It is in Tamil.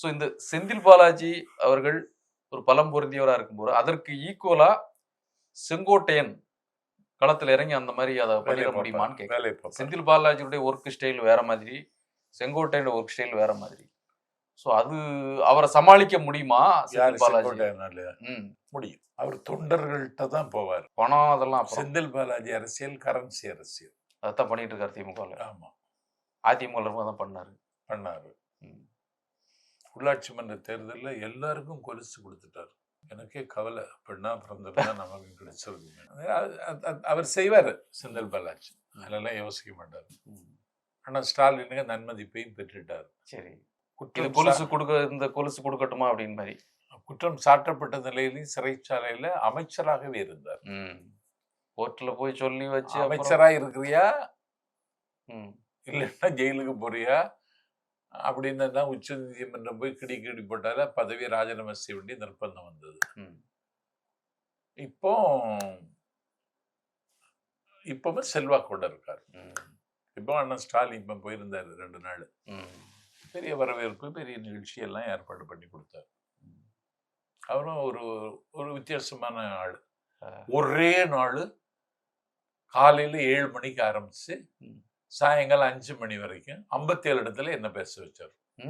ஸோ இந்த செந்தில் பாலாஜி அவர்கள் ஒரு பலம் பொருந்தியவராக இருக்கும்போது அதற்கு ஈக்குவலா செங்கோட்டையன் களத்துல இறங்கி அந்த மாதிரி அதை பண்ணிட. முடியுமான்னு கேட்க. செந்தில் பாலாஜியுடைய ஒர்க் ஸ்டைல் வேற மாதிரி செங்கோட்டையோட ஒர்க் ஸ்டைல் வேற மாதிரி. ஸோ அது அவரை சமாளிக்க முடியுமா செந்தில் பாலாஜி? முடியும். அவர் தொண்டர்கள்ட்ட தான் போவார். பணம் அதெல்லாம் செந்தில் பாலாஜி அரசியல் கரன்சி அரசியல். அதான் பண்ணிட்டு இருக்காரு திமுகவில் ஆமா. அதிமுக தான் பண்ணாரு. உள்ளாட்சி மன்ற தேர்தல்ல எல்லாருக்கும் கொலுசு கொடுத்துட்டாரு. எனக்கே கவலை. பெண்ணா பிறந்திருந்தா நமக்கு கிடைச்சிருக்கு அவர் செய்வார் செந்தில் பாலாஜி. அதெல்லாம் யோசிக்க மாட்டார். ம். ஆனா ஸ்டாலினுக்கு நன்மதிப்பையும் பெற்றுட்டார். சரி. குற்றம் கொலுசு கொடுக்க இந்த கொலுசு கொடுக்கட்டுமா அப்படின்னு மாதிரி குற்றம் சாட்டப்பட்ட நிலையிலும் சிறைச்சாலையில அமைச்சராகவே இருந்தார். ம். கோர்ட்ல போய் சொல்லி வச்சு அப்புறம்- அமைச்சரா இருக்கிறியா? இல்லைன்னா ஜெயிலுக்கு போறியா? அப்படின்னு தான் உச்ச நீதிமன்றம் போய் கிடி கிடி போட்டால பதவி ராஜினாமா செய்ய வேண்டிய நிர்பந்தம் வந்தது. இப்போ இப்பவும் செல்வாக்கோட இருக்காரு. இப்போ அண்ணன் ஸ்டாலின் இப்போ போயிருந்தாரு ரெண்டு நாள். பெரிய வரவேற்பு பெரிய நிகழ்ச்சி எல்லாம் ஏற்பாடு பண்ணி கொடுத்தாரு. அவரும் ஒரு ஒரு வித்தியாசமான ஆள். ஒரே நாள் காலையில ஏழு மணிக்கு ஆரம்பிச்சு. சாயங்காலம் அஞ்சு மணி வரைக்கும் ஐம்பத்தேழு இடத்துல என்ன பேச வச்சார்?